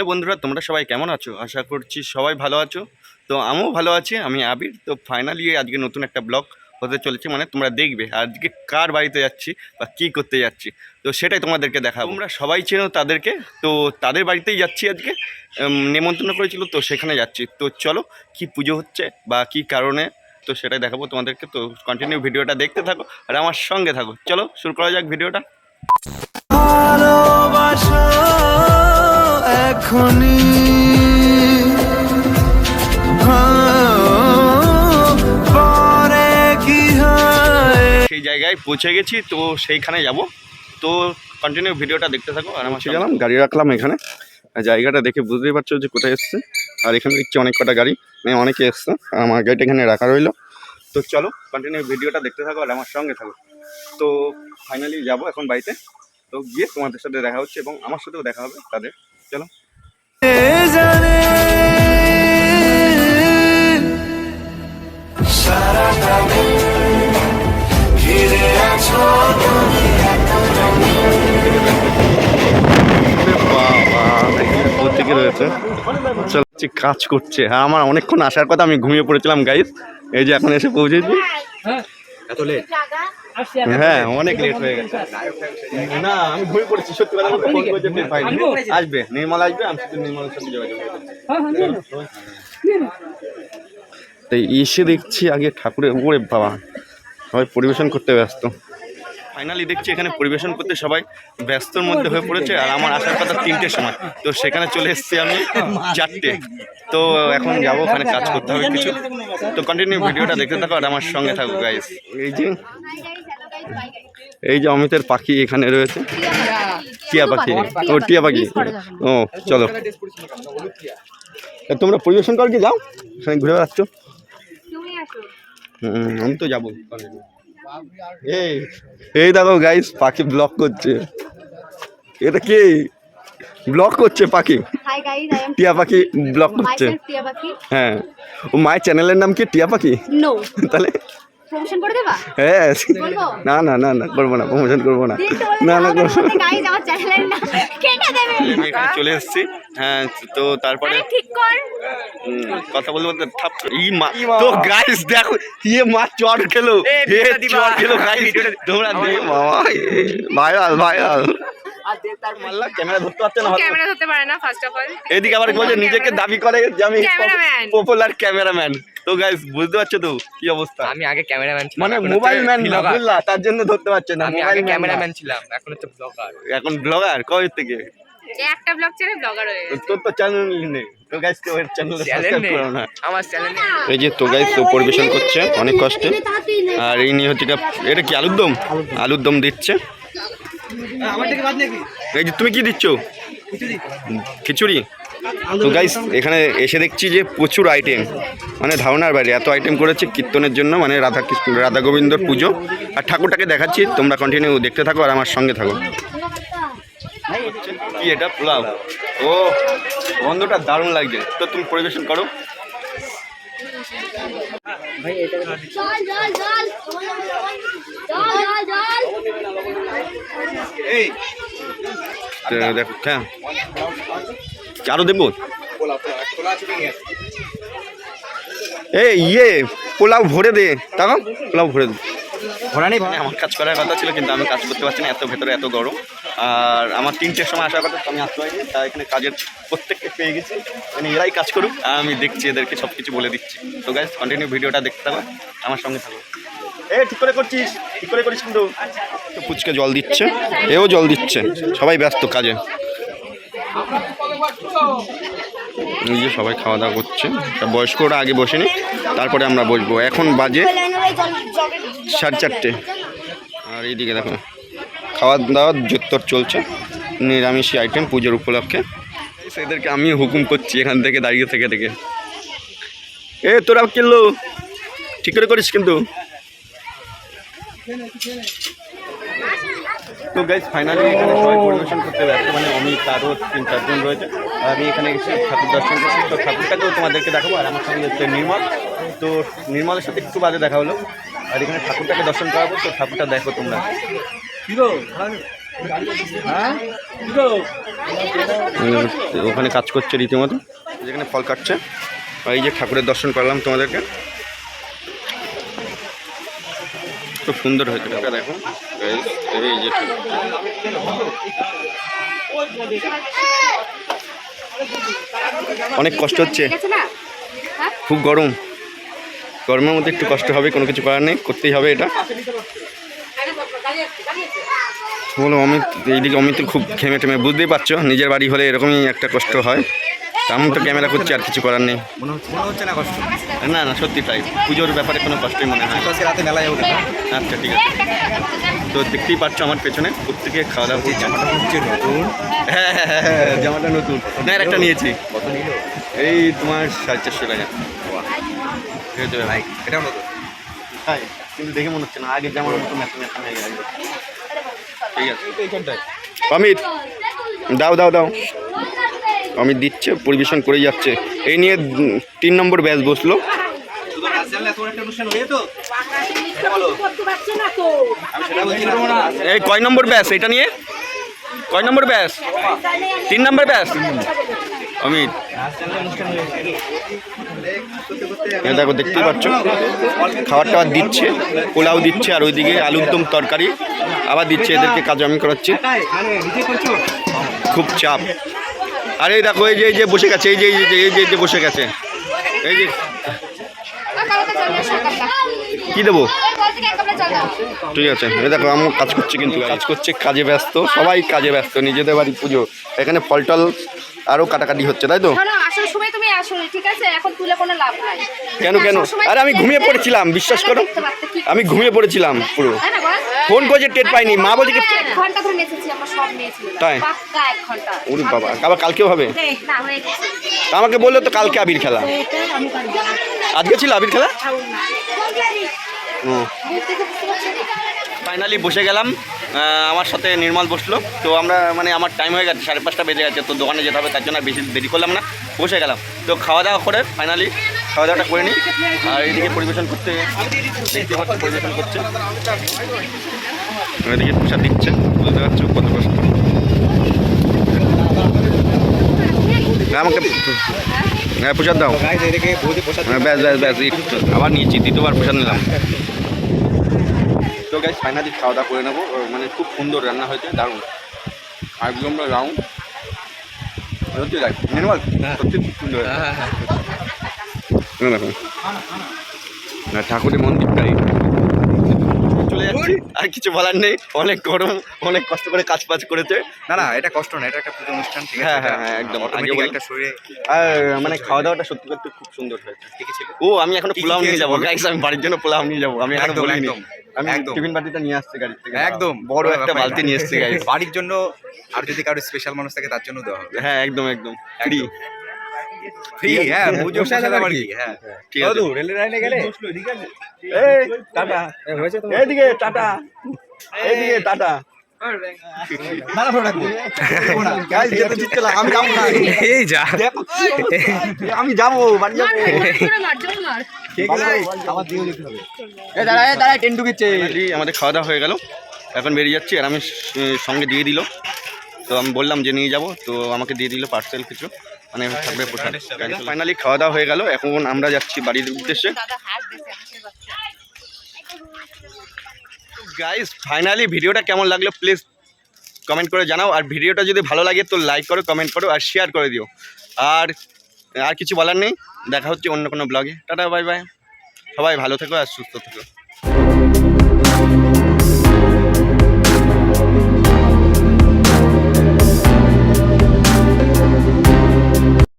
Hello বন্ধুরা, তোমরা সবাই কেমন আছো? আশা করছি সবাই ভালো আছো। তো আমিও ভালো আছি, আমি আবির। তো ফাইনালি আজকে নতুন একটা ব্লগ হতে চলেছে মানে তোমরা দেখবে আজকে কার বাড়িতে যাচ্ছি বা কী করতে যাচ্ছি। তো সেটাই তোমাদেরকে দেখাবো। তোমরা সবাই চেনো তাদেরকে, তো তাদের বাড়িতেই যাচ্ছি আজকে। নেমন্তন্ন করেছিল, তো সেখানে যাচ্ছি। তো চলো, কি পুজো হচ্ছে বা কি কারণে, তো সেটাই দেখাবো তোমাদেরকে। তো কন্টিনিউ ভিডিওটা দেখতে থাকো আর আমার সঙ্গে থাকো। চলো, শুরু করা যাক ভিডিওটা। ভালোবাসা এখনই। হ্যাঁ, হয়? সেই জায়গায় পৌঁছে গেছি তো সেইখানে যাব। তো কন্টিনিউ ভিডিওটা দেখতে থাকো আর আমার গেলাম গাড়ি রাখলাম এখানে। আর জায়গাটা দেখে বুঝতেই পারছ যে কোথায় এসছে। আর এখানে দেখছি অনেক কটা গাড়ি মানে অনেকে এসছে। আর আমার গাড়িটা এখানে রাখা রইল। তো চলো কন্টিনিউ ভিডিওটা দেখতে থাকো আর আমার সঙ্গে থাকো। তো ফাইনালি যাব এখন বাড়িতে। তো গিয়ে তোমাদের সাথে দেখা হচ্ছে এবং আমার সাথেও দেখা হবে তাদের। চলো। প্রত্যেকে রয়েছে কাজ করছে হ্যাঁ আমার অনেকক্ষণ আসার কথা আমি ঘুমিয়ে পড়েছিলাম গাইজ এই যে এখন এসে পৌঁছেছি হ্যাঁ অনেক লেট হয়ে গেছে। না আমি ঘুমিয়ে পড়েছি সত্যি কথা বলতে ফোন করেছে টের পাইনি আসবে নির্মল আসবে আমি শুধু নির্মলের সাথে যোগাযোগ তাই এসে দেখছি আগে ঠাকুরের উপরে বাবা সবাই পরিবেশন করতে ব্যস্ত। ফাইনালি দেখছি এখানে পরিবেশন করতে সবাই ব্যস্তর মধ্যে হয়ে পড়েছে আর আমার আসার কথা তিনটের সময়। তো সেখানে চলে এসেছি আমি চারটে। তো এখন যাব ওখানে কাজ করতে হবে কিছু। তো কন্টিনিউ ভিডিওটা দেখতে থাকো আর আমার সঙ্গে থাকো গাইস এই যে এই যে অমিতের পাখি এখানে রয়েছে। টিয়া পাখি। ও টিয়া পাখি। ও চলো। তোমরা পরিবেশন কর কি যাও। সেখানে ঘুরে বেড়াচ্ছ। হুম, আমি তো যাব। এই এই দেখো গাইস পাখি ব্লক করছে। এটা কি? ব্লক করছে পাখি। টিয়া পাখি ব্লক করছে. হ্যাঁ। ও মায়ের চ্যানেলের নাম কি? টিয়া পাখি? তাহলে প্রমোশন করে দেবা? হ্যাঁ। না না না না করব না প্রমোশন করব না। না না করব এখানে চলে এসেছি। হ্যাঁ তো তারপরে ঠিক কর। কথা বলতে বলতে থাপ ই মা তো গাইস দেখো ইয়ে মা চড় খেলো। এ চড় গাইস তোমরা দে মামা ভাইরাল ভাইরাল এদিকে আবার বলছে নিজেকে দাবি করে যে আমি পপুলার ক্যামেরাম্যান তো গাইস বুঝতে পারছ তো কি অবস্থা? আমি আগে ক্যামেরাম্যান ছিলাম মানে মোবাইল ম্যান। বুঝলা? তার জন্য ধরতে পারছে না আমি আগে ম্যান ক্যামেরাম্যান ছিলাম এখন হচ্ছে ব্লগার এখন ব্লগার কবে থেকে? যে একটা ব্লগ ছেড়ে ব্লগার হয়ে তোর তো চ্যানেল নেই। তো গাইস তো এর চ্যানেল সাবস্ক্রাইব করো না। আমার চ্যানেল এই যে তো গাইস তো পরিবেশন করছে অনেক কষ্টে। আর এই নিয়ে হচ্ছে এটা- এটা কি আলুর দম? আলুর দম দিচ্ছে। এই যে তুমি কি দিচ্ছ? খিচুড়ি? তো গাইস এখানে এসে দেখছি যে প্রচুর আইটেম মানে ধারণার বাইরে এত আইটেম করেছে কীর্তনের জন্য মানে রাধা কৃষ্ণ রাধা গোবিন্দর পুজো। আর ঠাকুরটাকে দেখাচ্ছি তোমরা কন্টিনিউ দেখতে থাকো আর আমার সঙ্গে থাকো। কি এটা? পোলাও ও গন্ধটা দারুণ লাগছে। তো তুমি পরিবেশন করো। দেখো হ্যাঁ। আরও দেবো? এই ইয়ে পোলাও ভরে দে তাও? পোলাও ভরে দে। ভরা নেই আমার কাজ করার কথা ছিল কিন্তু আমি কাজ করতে পারছি না এত ভেতরে এত গরম। আর আমার তিনটের সময় আসার কথা তো আমি আসতে পারিনি তাই এখানে কাজের প্রত্যেককে পেয়ে গেছি। মানে এরাই কাজ করুক আর আমি দেখছি এদেরকে সব কিছু বলে দিচ্ছি। তো গাইজ কন্টিনিউ ভিডিওটা দেখতে থাকো আমার সঙ্গে থাকো। এ ঠিক করে করছিস ঠিক করে করিস কিন্তু। তো পুচকে জল দিচ্ছে এও জল দিচ্ছে সবাই ব্যস্ত কাজে। যে সবাই খাওয়া দাওয়া করছে। বয়স্করা আগে বসেনি, তারপরে আমরা বসবো। এখন বাজে সাড়ে চারটে। আর এইদিকে দেখো, খাওয়া দাওয়া জোত্তর চলছে নিরামিষি আইটেম পুজোর উপলক্ষে। সেদেরকে আমি হুকুম করছি এখান থেকে দাঁড়িয়ে থেকে থেকে। এ, তোরা কিনলো ঠিক করে করিস কিন্তু। তো গাইজ ফাইনালি এখানে সবাই পরিবেশন করতে ব্যস্ত মানে অমিত আরও তিন চারজন রয়েছে। আমি এখানে এসে ঠাকুর দর্শন করছি তো ঠাকুরটাকেও তোমাদেরকে দেখাবো আর আমার সঙ্গে হচ্ছে নির্মল। তো নির্মলের সাথে একটু বাদে দেখা হলো আর এখানে ঠাকুরটাকে দর্শন করাবো। তো ঠাকুরটা দেখো তোমরা। উম, ওখানে কাজ করছে রীতিমতো যেখানে ফল কাটছে। এই যে ঠাকুরের দর্শন করলাম তোমাদেরকে। খুব সুন্দর হয়েছে। এই যে অনেক কষ্ট হচ্ছে। হ্যাঁ? খুব গরম। গরমের মধ্যে একটু কষ্ট হবে কোনো কিছু করার নেই করতেই হবে এটা। বলো অমিত এইদিকে অমিত খুব ঘেমে টেমে বুঝতেই পারছ নিজের বাড়ি হলে এরকমই একটা কষ্ট হয়। তা আমি তো ক্যামেরা করছি আর কিছু করার নেই। মনে হচ্ছে মনে হচ্ছে না কষ্ট? না না সত্যি তাই। পুজোর ব্যাপারে কোনো কষ্টই মনে হয় আজকে রাতে যাব আচ্ছা ঠিক আছে। তো দেখতেই পাচ্ছ আমার পেছনে প্রত্যেকে খাওয়া দাওয়া করছে। জামাটা হচ্ছে নতুন। হ্যাঁ হ্যাঁ হ্যাঁ, হ্যাঁ, জামাটা নতুন। না একটা নিয়েছি। কত নিল? এই তোমার সাড়ে চারশো টাকা। নতুন? তাই কিন্তু দেখে মনে হচ্ছে না আগে যেমন মতো ম্যাথ ম্যাথ হয়ে গেছে ঠিক আছে অমিত দাও দাও দাও। অমিত দিচ্ছে, পরিবেশন করে যাচ্ছে। এই নিয়ে তিন নম্বর ব্যাচ বসল। আমি এই কয় নম্বর ব্যাস এটা নিয়ে? কয় নম্বর ব্যাস তিন নম্বর ব্যাস অমিত। দেখো, দেখতেই পাচ্ছ। খাবার টাবার দিচ্ছে, পোলাও দিচ্ছে, আর ওইদিকে আলুর দম তরকারি। আবার দিচ্ছে এদেরকে কাজ আমি করাচ্ছি। খুব চাপ। আর এই দেখো এই যে এই যে বসে গেছে এই যে এই যে এই যে এই যে বসে গেছে। এই যে কি দেবো? ঠিক আছে এই দেখো আমি কাজ করছি কিন্তু কাজ করছে কাজে ব্যস্ত সবাই কাজে ব্যস্ত নিজেদের বাড়ি পুজো। এখানে ফল টল আরও কাটাকাটি হচ্ছে তাই তো? শোনো আসল সময় তুমি আসো ঠিক আছে? এখন তুলে কোনো লাভ নাই। কেন কেন? আরে আমি ঘুমিয়ে পড়েছিলাম বিশ্বাস করো। আমি ঘুমিয়ে পড়েছিলাম পুরো। ফোন করেছে টের পাইনি। মা বলছে কি এক ঘণ্টা ধরে নেচেছি আমরা সব নিয়েছি তাই? পাক্কা এক ঘণ্টা। ওরে বাবা আবার কালকেও হবে? না হয়ে গেছে। তা আমাকে বলল তো কালকে আবির খেলা। আজকে ছিল আবির খেলা? না। ফাইনালি বসে গেলাম। আহ, আমার সাথে নির্মল বসল। তো আমরা মানে আমার টাইম হয়ে গেছে সাড়ে পাঁচটা বেজে গেছে তো দোকানে যেতে হবে তার জন্য আর বেশি দেরি করলাম না। বসে গেলাম। তো খাওয়া দাওয়া করে ফাইনালি খাওয়া দাওয়াটা করে নিই। আর এইদিকে পরিবেশন করতে দেখতে পাচ্ছি পরিবেশন করছে। এদিকে প্রসাদ দিচ্ছে বুঝতে পারছ কত কষ্ট আমাকে হ্যাঁ প্রসাদ দাও। এদিকে হ্যাঁ, ব্যাস ব্যাস ব্যাস। আবার নিয়েছি দ্বিতীয়বার প্রসাদ নিলাম। তো গাইজ ফাইনালি খাওয়া দাওয়া করে নেব। মানে খুব সুন্দর রান্না হয়েছে দারুণ। আর রাউন্ড সত্যি নির্মল সত্যি খুব সুন্দর। দেখো না ঠাকুরের মন্দিরটাই। চলে যাচ্ছি। আর কিছু বলার নেই। অনেক গরম অনেক কষ্ট করে কাজ বাজ করেছে। না না এটা কষ্ট না এটা একটা পুজো অনুষ্ঠান ঠিক আছে? হ্যাঁ, হ্যাঁ, হ্যাঁ, একদম। আগে একটা শরীরে আর মানে খাওয়া দাওয়াটা সত্যি করতে খুব সুন্দর হয়েছে। কি কি ছিল? ও আমি এখনও পোলাও নিয়ে যাব? গাইস আমি বাড়ির জন্য পোলাও নিয়ে যাব। আমি এখনও একদম, বলিনি। আমি একদম। টিফিন বাটিটা নিয়ে আসছি গাড়ি থেকে। একদম বড় একটা বালতি নিয়ে এসছি গাইস বাড়ির জন্য আর যদি কারও স্পেশাল মানুষ থাকে তার জন্য দেওয়া হবে। হ্যাঁ একদম একদম। ফ্রি ফ্রি হ্যাঁ পুজো বসে আবার আবার কি? কি হ্যাঁ। ঠিক আছে। রেলের লাইনে গেলে? এই টাটা। হয়েছে তো এইদিকে টাটা। এইদিকে টাটা। আমি যাব আমাদের খাওয়া দাওয়া হয়ে গেল। এখন বেরিয়ে যাচ্ছি আর আমি সঙ্গে দিয়ে দিল। তো আমি বললাম যে নিয়ে যাব তো আমাকে দিয়ে দিল পার্সেল কিছু। মানে থাকবে প্রসাদ ফাইনালি খাওয়া দাওয়া হয়ে গেল এখন আমরা যাচ্ছি বাড়ির উদ্দেশ্যে। গাইস ফাইনালি ভিডিওটা কেমন লাগল প্লিজ কমেন্ট করে জানাও আর ভিডিওটা যদি ভালো লাগে তো লাইক করো কমেন্ট করো আর শেয়ার করে দিও। আর আর কিছু বলার নেই দেখা হচ্ছে অন্য কোনো ব্লগে টাটা বাই বাই সবাই ভালো থেকো আর সুস্থ থেকো।